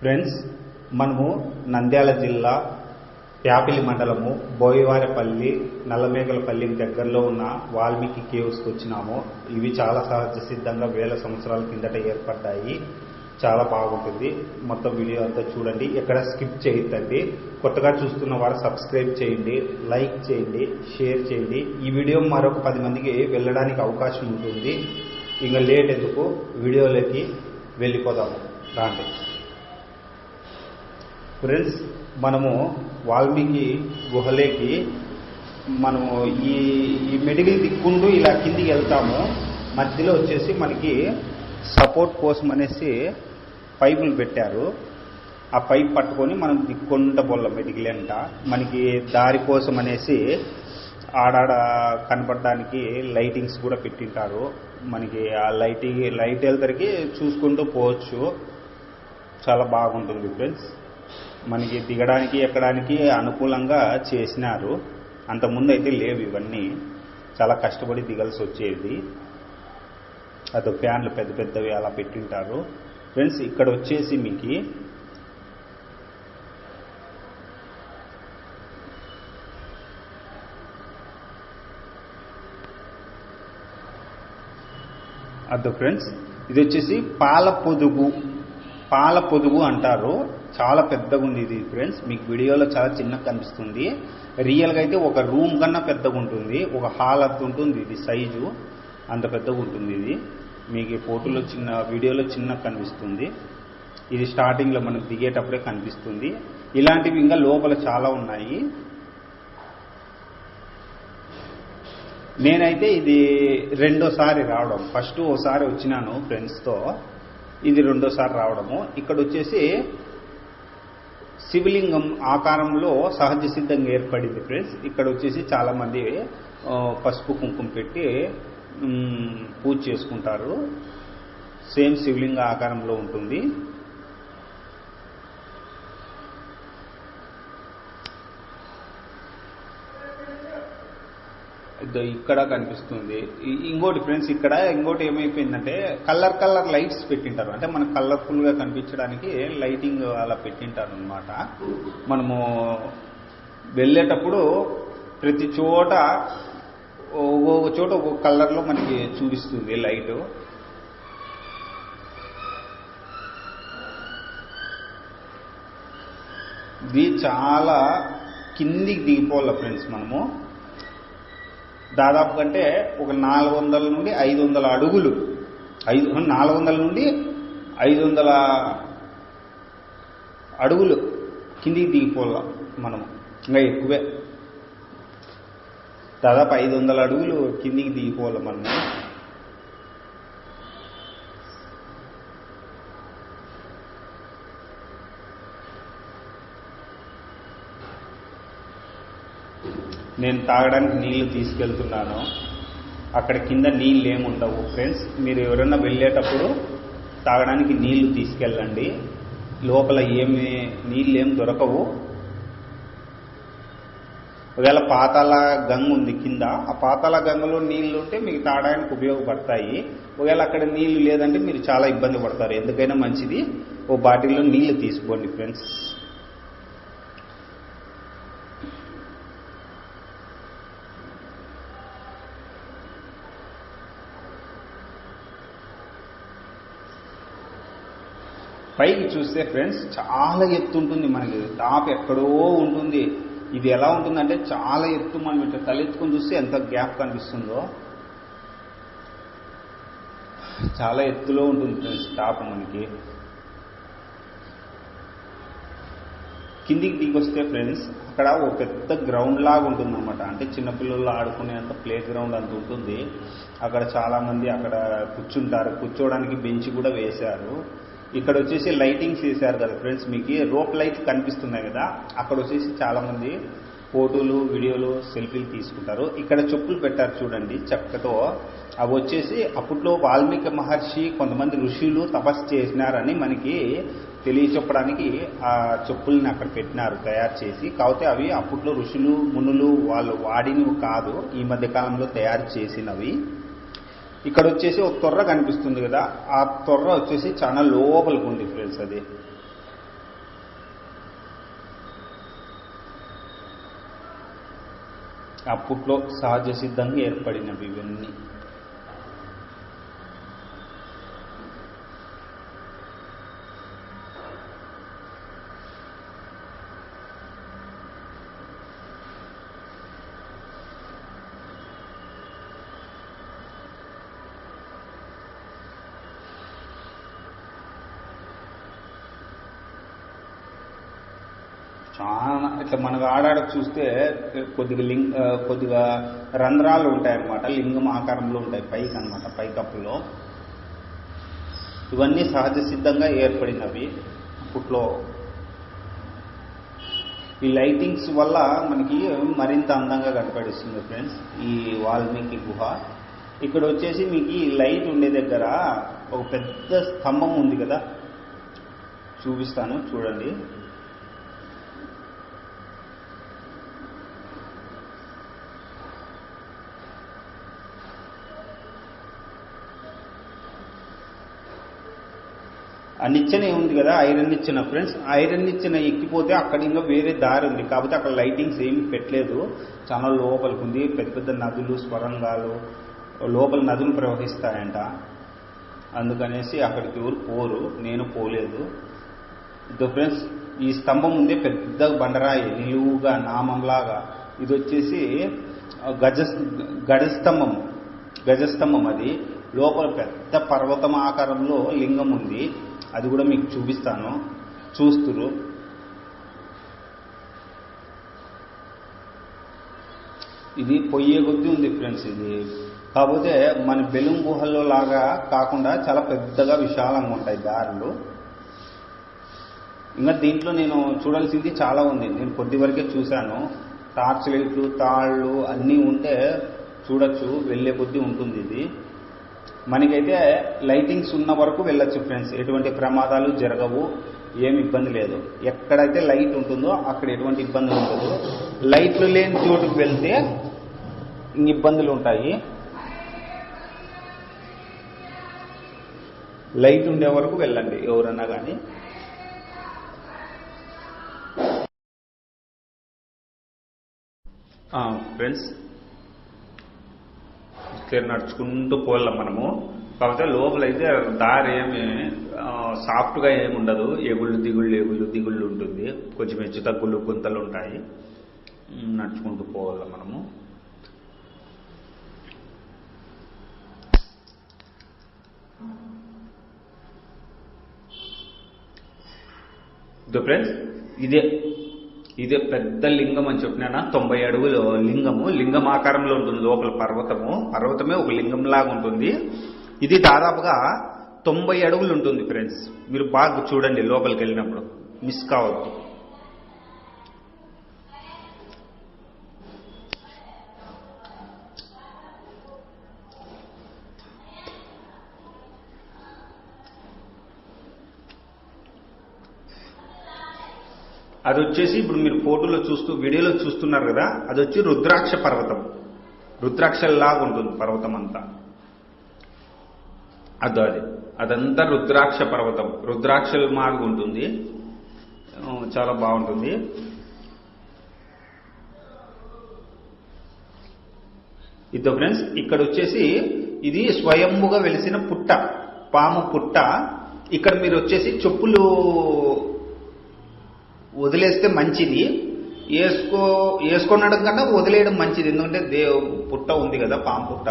Friends మనము నంద్యాల జిల్లా ప్యాపిలి మండలము బోయవారపల్లి నల్లమేకలపల్లి దగ్గరలో ఉన్న వాల్మీకి కేవ్స్కి వచ్చినాము. ఇవి చాలా సహజ సిద్ధంగా వేల సంవత్సరాల కిందట ఏర్పడ్డాయి. చాలా బాగుంటుంది. మొత్తం వీడియో అంతా చూడండి. ఎక్కడ స్కిప్ చేయొద్దండి. కొత్తగా చూస్తున్న వారు సబ్స్క్రైబ్ చేయండి లైక్ చేయండి షేర్ చేయండి. ఈ వీడియో మరొక పది మందికి వెళ్ళడానికి అవకాశం ఉంటుంది. ఇంకా లేట్ ఎందుకు? వీడియోలోకి వెళ్ళిపోదాము. రాండి. ఫ్రెండ్స్ మనము వాల్మీకి గుహలేకి మనము ఈ ఈ మెడిగిల్ దిక్కుంటూ ఇలా కిందికి వెళ్తాము. మధ్యలో వచ్చేసి మనకి సపోర్ట్ కోసం అనేసి పైపులు పెట్టారు. ఆ పైప్ పట్టుకొని మనం దిక్కుండ పొల్ల మెడిగిల్ అంట. మనకి దారి కోసం అనేసి ఆడాడ కనపడడానికి లైటింగ్స్ కూడా పెట్టింటారు. మనకి ఆ లైటింగ్ లైట్ వెళ్తరికి చూసుకుంటూ పోవచ్చు. చాలా బాగుంటుంది ఫ్రెండ్స్. మనకి దిగడానికి ఎక్కడానికి అనుకూలంగా చేసినారు. అంతకుముందు అయితే లేవు ఇవన్నీ. చాలా కష్టపడి దిగాల్సి వచ్చేది. అదో ఫ్యాన్లు పెద్ద పెద్దవి అలా పెట్టింటారు. ఫ్రెండ్స్ ఇక్కడ వచ్చేసి మీకు అదో ఫ్రెండ్స్ ఇది వచ్చేసి పాల పొదుగు. పాల పొదుగు అంటారు. చాలా పెద్దగా ఉంది ఇది ఫ్రెండ్స్ మీకు వీడియోలో చాలా చిన్నగా కనిపిస్తుంది. రియల్గా అయితే ఒక రూమ్ కన్నా పెద్దగా ఉంటుంది. ఒక హాల్ అంత ఉంటుంది. ఇది సైజు అంత పెద్దగా ఉంటుంది ఇది. మీకు ఫోటోలో చిన్న వీడియోలో చిన్నగా కనిపిస్తుంది. ఇది స్టార్టింగ్లో మనకు దిగేటప్పుడే కనిపిస్తుంది. ఇలాంటివి ఇంకా లోపల చాలా ఉన్నాయి. నేనైతే ఇది రెండోసారి రావడం. ఫస్ట్ ఓసారి వచ్చినాను ఫ్రెండ్స్తో ఇది రెండోసారి రావడము. ఇక్కడ వచ్చేసి శివలింగం ఆకారంలో సహజ సిద్ధంగా ఏర్పడింది ఫ్రెండ్స్. ఇక్కడ వచ్చేసి చాలా మంది పసుపు కుంకుమ పెట్టి పూజ చేసుకుంటారు. సేమ్ శివలింగ ఆకారంలో ఉంటుంది. ఇక్కడ కనిపిస్తుంది. ఇంకోటి ఫ్రెండ్స్ ఇక్కడ ఇంకోటి ఏమైపోయిందంటే కలర్ కలర్ లైట్స్ పెట్టింటారు. అంటే మనకు కలర్ఫుల్గా కనిపించడానికి లైటింగ్ అలా పెట్టింటారు అనమాట మనము వెళ్ళేటప్పుడు ప్రతి చోట ఒక్కొక్క చోట ఒక్కొక్క కలర్లో మనకి చూపిస్తుంది లైట్. ఇది చాలా కిందికి దిగిపోవాలి ఫ్రెండ్స్ మనము. దాదాపు కంటే ఒక నాలుగు వందల నుండి ఐదు వందల అడుగులు. ఐదు నాలుగు వందల నుండి ఐదు వందల అడుగులు కిందికి దిగిపోవాల మనము. ఇంకా ఎక్కువే. దాదాపు ఐదు వందల అడుగులు కిందికి దిగిపోవాలి మనము. నేను తాగడానికి నీళ్ళు తీసుకెళ్తున్నాను అక్కడ కింద నీళ్ళు ఏమి ఉండవు. ఫ్రెండ్స్ మీరు ఎవరైనా వెళ్ళేటప్పుడు తాగడానికి నీళ్ళు తీసుకెళ్ళండి. లోపల ఏమి నీళ్ళు ఏం దొరకవు. ఒకవేళ పాతాల గంగ ఉంది కింద ఆ పాతాల గంగలో నీళ్ళు ఉంటే మీకు తాగడానికి ఉపయోగపడతాయి. ఒకవేళ అక్కడ నీళ్ళు లేదంటే మీరు చాలా ఇబ్బంది పడతారు. ఎందుకైనా మంచిది. ఓ బాటిల్లో నీళ్ళు తీసుకోండి ఫ్రెండ్స్ పైకి చూస్తే ఫ్రెండ్స్ చాలా ఎత్తు ఉంటుంది మనకి. టాప్ ఎక్కడో ఉంటుంది. ఇది ఎలా ఉంటుందంటే చాలా ఎత్తు మనం ఇట్లా తలెత్తుకొని చూస్తే ఎంత గ్యాప్ కనిపిస్తుందో. చాలా ఎత్తులో ఉంటుంది ఫ్రెండ్స్ టాప్ మనకి. కిందికి దిగొస్తే ఫ్రెండ్స్ అక్కడ ఒక పెద్ద గ్రౌండ్ లాగా ఉంటుంది అనమాట అంటే చిన్నపిల్లలు ఆడుకునేంత ప్లే గ్రౌండ్ అంత ఉంటుంది. అక్కడ చాలామంది అక్కడ కూర్చుంటారు. కూర్చోవడానికి బెంచ్ కూడా వేశారు. ఇక్కడ వచ్చేసి లైటింగ్స్ వేశారు కదా ఫ్రెండ్స్ మీకు రోప్ లైట్స్ కనిపిస్తున్నాయి కదా అక్కడ వచ్చేసి చాలా మంది ఫోటోలు వీడియోలు సెల్ఫీలు తీసుకుంటారు. ఇక్కడ చెప్పులు పెట్టారు చూడండి చెక్కతో. అవి వచ్చేసి అప్పట్లో వాల్మీకి మహర్షి కొంతమంది ఋషులు తపస్సు చేసినారని మనకి తెలియచెప్పడానికి ఆ చెప్పుల్ని అక్కడ పెట్టినారు తయారు చేసి. కాకపోతే అవి అప్పట్లో ఋషులు మునులు వాళ్ళు వాడినవి కాదు ఈ మధ్య కాలంలో తయారు చేసినవి. ఇక్కడ వచ్చేసి ఒక తొర్ర కనిపిస్తుంది కదా ఆ తొర్ర వచ్చేసి చాలా లోపలికి ఉంది ఫ్రెండ్స్ అది. అప్పట్లో సహజ సిద్ధంగా ఏర్పడినవి ఇవన్నీ. ఇట్లా మనకు ఆడాడ చూస్తే కొద్దిగా లింగ కొద్దిగా రంధ్రాలు ఉంటాయన్నమాట లింగం ఆకారంలో ఉంటాయి పైకి అనమాట పైకప్పులో ఇవన్నీ సహజ సిద్ధంగా ఏర్పడినవి అప్పట్లో. ఈ లైటింగ్స్ వల్ల మనకి మరింత అందంగా కనపడిస్తుంది ఫ్రెండ్స్ ఈ వాల్మీకి గుహ. ఇక్కడ వచ్చేసి మీకు ఈ లైట్ ఉండే దగ్గర ఒక పెద్ద స్తంభం ఉంది కదా. చూపిస్తాను చూడండి. ఆ నిచ్చెన ఉంది కదా ఐరన్ నిచ్చెన. ఫ్రెండ్స్ ఐరన్ నిచ్చెన ఎక్కిపోతే అక్కడ ఇంకా వేరే దారి ఉంది. కాకపోతే అక్కడ లైటింగ్స్ ఏమి పెట్టలేదు. చాలా లోపలికి ఉంది. పెద్ద పెద్ద నదులు స్వరంగాలు లోపల నదులు ప్రవహిస్తాయంట. అందుకనేసి అక్కడికి ఎవరు పోరు. నేను పోలేదు. ఇదో ఫ్రెండ్స్ ఈ స్తంభం ఉందే పెద్ద బండరాయి నిలువుగా నామంలాగా. ఇది వచ్చేసి గజ గజస్తంభం. గజస్తంభం అది. లోపల పెద్ద పర్వతం ఆకారంలో లింగం ఉంది. అది కూడా మీకు చూపిస్తాను. చూస్తురు. ఇది పొయ్యే కొద్దీ ఉంది ఫ్రెండ్స్ ఇది. కాకపోతే మన బెలూం గుహల్లో లాగా కాకుండా చాలా పెద్దగా విశాలంగా ఉంటాయి దారులు. ఇంకా దీంట్లో నేను చూడాల్సింది చాలా ఉంది. నేను కొద్ది వరకే చూశాను. టార్చ్ లైట్లు తాళ్ళు అన్నీ ఉంటే చూడొచ్చు వెళ్ళే కొద్దీ ఉంటుంది ఇది. మనకైతే లైటింగ్స్ ఉన్న వరకు వెళ్ళొచ్చు ఫ్రెండ్స్ ఎటువంటి ప్రమాదాలు జరగవు ఏమి ఇబ్బంది లేదు. ఎక్కడైతే లైట్ ఉంటుందో అక్కడ ఎటువంటి ఇబ్బంది ఉండదు లైట్లు లేని చోటుకు వెళ్తే ఇబ్బందులు ఉంటాయి. లైట్ ఉండే వరకు వెళ్ళండి ఎవరన్నా కానీ ఫ్రెండ్స్ ఇట్లా నడుచుకుంటూ పోలాం మనము? కాకపోతే లోపలైతే దారి ఏమి సాఫ్ట్గా ఏమి ఉండదు. ఎగుళ్ళు దిగుళ్ళు ఎగుళ్ళు దిగుళ్ళు ఉంటుంది. కొంచెం హెచ్చు తగ్గులు గుంతలు ఉంటాయి. నడుచుకుంటూ పోవాలి మనము? ఫ్రెండ్స్ ఇదే. ఇది పెద్ద లింగం అని చెప్పినా తొంభై అడుగులు లింగము. లింగం ఆకారంలో ఉంటుంది లోపల పర్వతము. పర్వతమే ఒక లింగం లాగా ఉంటుంది. ఇది దాదాపుగా తొంభై అడుగులు ఉంటుంది ఫ్రెండ్స్ మీరు బాగా చూడండి లోపలికి వెళ్ళినప్పుడు. మిస్ కావద్దు. అది వచ్చేసి ఇప్పుడు మీరు ఫోటోలో చూస్తూ వీడియోలో చూస్తున్నారు కదా అది వచ్చి రుద్రాక్ష పర్వతం. రుద్రాక్షల్లాగా ఉంటుంది పర్వతం అంతా అదో అది. అదంతా రుద్రాక్ష పర్వతం. రుద్రాక్షల మార్గం ఉంటుంది. చాలా బాగుంటుంది. ఇదో ఫ్రెండ్స్ ఇక్కడ వచ్చేసి ఇది స్వయంభుగా వెలిసిన పుట్ట పాము పుట్ట. ఇక్కడ మీరు వచ్చేసి చెప్పులు వదిలేస్తే మంచిది. వేసుకో వేసుకొనడం కన్నా వదిలేయడం మంచిది. ఎందుకంటే దే పుట్ట ఉంది కదా పాము పుట్ట.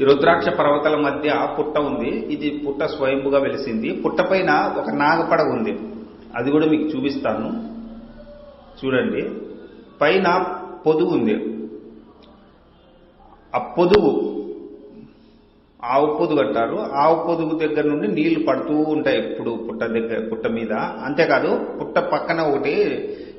ఈ రుద్రాక్ష పర్వతాల మధ్య పుట్ట ఉంది. ఇది పుట్ట స్వయంభుగా వెలిసింది. పుట్టపైన ఒక నాగపడగ ఉంది. అది కూడా మీకు చూపిస్తాను. చూడండి. పైన పొదుగు ఉంది. ఆ పొదుగు ఆవు పొదుగు అంటారు. ఆవు పొదుగు దగ్గర నుండి నీళ్ళు పడుతూ ఉంటాయి ఇప్పుడు పుట్ట దగ్గర పుట్ట మీద. అంతేకాదు పుట్ట పక్కన ఒకటి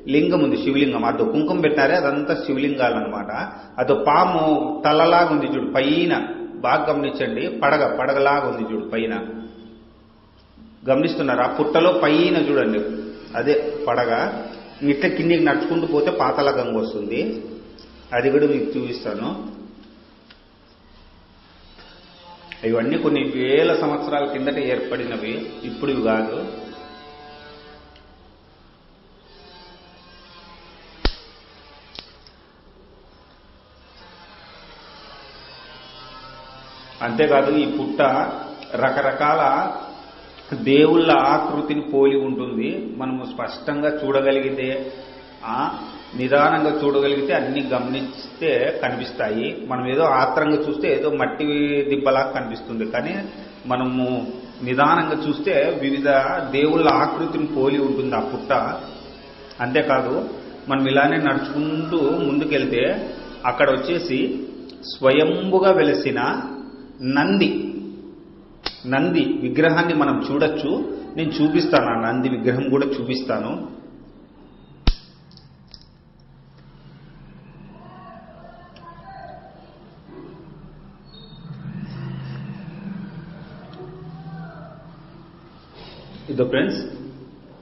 లింగం ఉంది శివలింగం. అదో కుంకుమ పెట్టినారే అదంతా శివలింగాలు అనమాట అదో పాము తలలాగా ఉంది చూడు పైన. బాగా గమనించండి పడగ పడగలాగా ఉంది చూడు పైన. గమనిస్తున్నారా? పుట్టలో పైన చూడండి. అదే పడగ. ఇట్లా కిందికి నడుచుకుంటూ పోతే పాతల గంగ వస్తుంది. అది కూడా మీకు చూపిస్తాను. ఇవన్నీ కొన్ని వేల సంవత్సరాల కిందట ఏర్పడినవి ఇప్పుడు కాదు. అంతేకాదు ఈ పుట్ట రకరకాల దేవుళ్ళ ఆకృతిని పోలి ఉంటుంది. మనము స్పష్టంగా చూడగలిగితే నిదానంగా చూడగలిగితే అన్ని గమనిస్తే కనిపిస్తాయి. మనం ఏదో ఆత్రంగా చూస్తే ఏదో మట్టి దిబ్బలా కనిపిస్తుంది. కానీ మనము నిదానంగా చూస్తే వివిధ దేవుళ్ళ ఆకృతిని పోలి ఉంటుంది ఆ పుట్ట. అంతేకాదు మనం ఇలానే నడుచుకుంటూ ముందుకెళ్తే అక్కడ వచ్చేసి స్వయంభుగా వెలిసిన నంది. నంది విగ్రహాన్ని మనం చూడొచ్చు. నేను చూపిస్తాను ఆ నంది విగ్రహం కూడా చూపిస్తాను. ఇదో ఫ్రెండ్స్?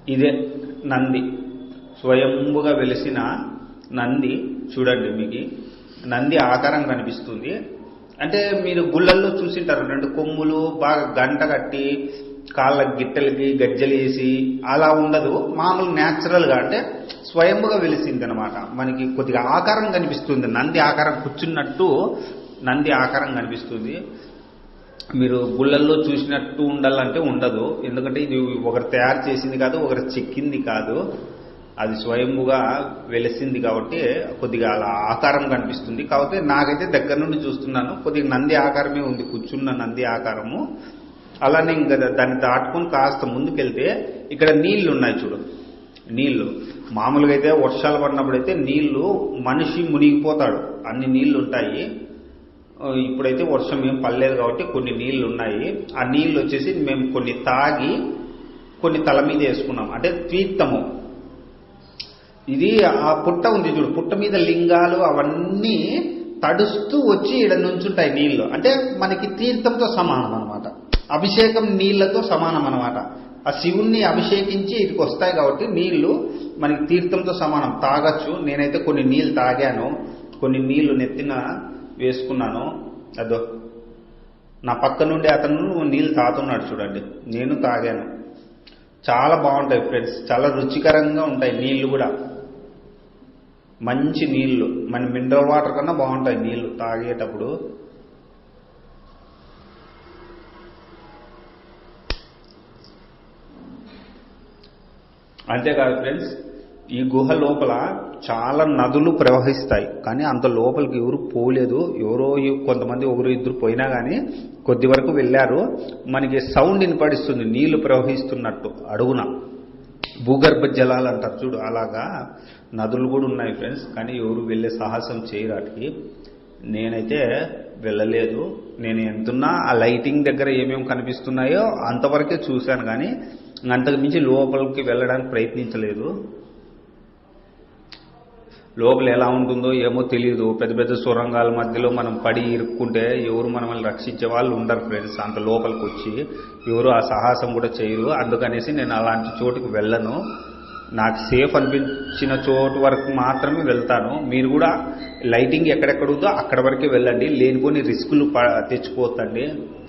ఇదే నంది. స్వయంభుగా వెలిసిన నంది చూడండి మీకు నంది ఆకారం కనిపిస్తుంది. అంటే మీరు గుళ్ళల్లో చూసింటారు రెండు కొమ్ములు బాగా గంట కట్టి కాళ్ళ గిట్టలకి గజ్జలు వేసి అలా ఉండదు. మామూలు న్యాచురల్గా అంటే స్వయంభుగా వెలిసింది అనమాట మనకి కొద్దిగా ఆకారం కనిపిస్తుంది. నంది ఆకారం కూర్చున్నట్టు నంది ఆకారం కనిపిస్తుంది. మీరు గుళ్ళల్లో చూసినట్టు ఉండాలంటే ఉండదు. ఎందుకంటే ఇది ఒకరు తయారు చేసింది కాదు ఒకరు చెక్కింది కాదు. అది స్వయంగా వెలిసింది కాబట్టి కొద్దిగా అలా ఆకారం కనిపిస్తుంది. కాకపోతే నాకైతే దగ్గర నుండి చూస్తున్నాను. కొద్దిగా నంది ఆకారమే ఉంది. కూర్చున్న నంది ఆకారము. అలానే ఇంకా దాన్ని దాటుకొని కాస్త ముందుకెళ్తే ఇక్కడ నీళ్ళు ఉన్నాయి చూడు. నీళ్ళు మామూలుగా అయితే వర్షాలు పడినప్పుడు అయితే నీళ్ళు మనిషి మునిగిపోతాడు. అన్ని నీళ్ళు ఉంటాయి. ఇప్పుడైతే వర్షం ఏం పడలేదు కాబట్టి కొన్ని నీళ్ళు ఉన్నాయి. ఆ నీళ్ళు వచ్చేసి మేము కొన్ని తాగి కొన్ని తల మీద వేసుకున్నాం. అంటే తీర్థము. ఇది ఆ పుట్ట ఉంది చూడు పుట్ట మీద లింగాలు అవన్నీ తడుస్తూ వచ్చి ఇక్కడ నుంచుంటాయి నీళ్ళు అంటే మనకి తీర్థంతో సమానం అనమాట అభిషేకం నీళ్ళతో సమానం అనమాట ఆ శివుణ్ణి అభిషేకించి ఇటుకు వస్తాయి కాబట్టి నీళ్ళు మనకి తీర్థంతో సమానం. తాగొచ్చు. నేనైతే కొన్ని నీళ్ళు తాగాను. కొన్ని నీళ్ళు నెత్తిన వేసుకున్నాను. అదో నా పక్క నుండి అతను నీళ్ళు తాగుతున్నాడు చూడండి. నేను తాగాను. చాలా బాగుంటాయి ఫ్రెండ్స్. చాలా రుచికరంగా ఉంటాయి నీళ్ళు కూడా. మంచి నీళ్ళు. మన మినరల్ వాటర్ కన్నా బాగుంటాయి నీళ్ళు తాగేటప్పుడు. అంతేకాదు ఫ్రెండ్స్ ఈ గుహ లోపల చాలా నదులు ప్రవహిస్తాయి. కానీ అంత లోపలికి ఎవరు పోలేదు. ఎవరో కొంతమంది ఒకరు ఇద్దరు పోయినా కానీ కొద్ది వరకు వెళ్ళారు. మనకి సౌండ్ వినపడిస్తుంది. నీళ్ళు ప్రవహిస్తున్నట్టు అడుగున. భూగర్భ జలాలు అంటారు చూడు. అలాగా నదులు కూడా ఉన్నాయి ఫ్రెండ్స్. కానీ ఎవరు వెళ్ళే సాహసం చేయడానికి నేనైతే వెళ్ళలేదు. నేను ఎంతున్నా ఆ లైటింగ్ దగ్గర ఏమేమి కనిపిస్తున్నాయో అంతవరకే చూశాను. కానీ అంతకు మించి లోపలికి వెళ్ళడానికి ప్రయత్నించలేదు. లోపల ఎలా ఉంటుందో ఏమో తెలియదు పెద్ద పెద్ద సొరంగాల మధ్యలో మనం పడి ఇరుక్కుంటే ఎవరు మనల్ని రక్షించే వాళ్ళు ఉండరు ఫ్రెండ్స్. అంత లోపలికి వచ్చి ఎవరు ఆ సాహసం కూడా చేయరు. అందుకనేసి నేను అలాంటి చోటుకి వెళ్ళను. నాకు సేఫ్ అనిపించిన చోటు వరకు మాత్రమే వెళ్తాను. మీరు కూడా లైటింగ్ ఎక్కడెక్కడ ఉందో అక్కడ వరకే వెళ్ళండి. లేనిపోని రిస్కులు ప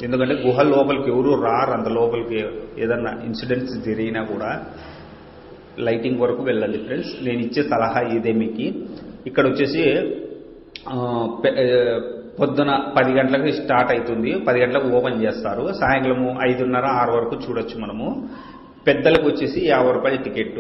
ఎందుకంటే గుహ లోపలికి ఎవరు రారు. అంత లోపలికి ఏదన్నా ఇన్సిడెంట్స్ జరిగినా కూడా. లైటింగ్ వరకు వెళ్ళండి ఫ్రెండ్స్. నేను ఇచ్చే సలహా ఇదే మీకు ఇక్కడ వచ్చేసి పె- పొద్దున పది గంటలకు స్టార్ట్ అవుతుంది. పది గంటలకు ఓపెన్ చేస్తారు. సాయంత్రము ఐదున్నర ఆరు వరకు చూడొచ్చు మనము. పెద్దలకు వచ్చేసి యాభై రూపాయల టికెట్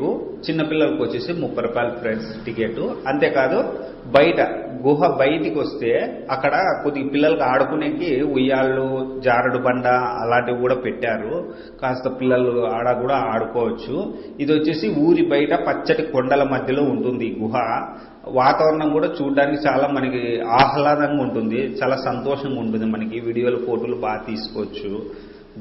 చిన్నపిల్లలకు వచ్చేసి ముప్పై రూపాయల ఫ్రెండ్స్ టికెట్ అంతేకాదు బయట గుహ బయటికి వస్తే అక్కడ కొద్దిగా పిల్లలకు ఆడుకునేకి ఉయ్యాళ్ళు జారుడు బండ అలాంటివి కూడా పెట్టారు. కాస్త పిల్లలు ఆడ కూడా ఆడుకోవచ్చు. ఇది వచ్చేసి ఊరి బయట పచ్చటి కొండల మధ్యలో ఉంటుంది ఈ గుహ. వాతావరణం కూడా చూడడానికి చాలా మనకి ఆహ్లాదంగా ఉంటుంది. చాలా సంతోషంగా ఉంటుంది మనకి. వీడియోలు ఫోటోలు బాగా తీసుకోవచ్చు.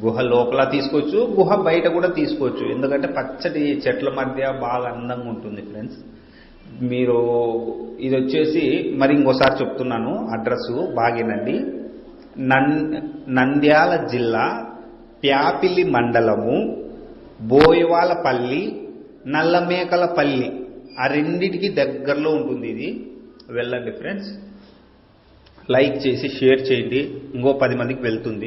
గుహ లోపల తీసుకోవచ్చు గుహ బయట కూడా తీసుకోవచ్చు. ఎందుకంటే పచ్చటి చెట్ల మధ్య బాగా అందంగా ఉంటుంది ఫ్రెండ్స్. మీరు ఇది వచ్చేసి మరి ఇంకోసారి చెప్తున్నాను అడ్రస్ బాగేనండి నన్ నంద్యాల జిల్లా ప్యాపిలి మండలము బోయవాలపల్లి నల్లమేకలపల్లి. ఆ రెండిటికి దగ్గరలో ఉంటుంది ఇది. వెళ్ళండి ఫ్రెండ్స్. లైక్ చేసి షేర్ చేయండి. ఇంకో పది మందికి వెళ్తుంది.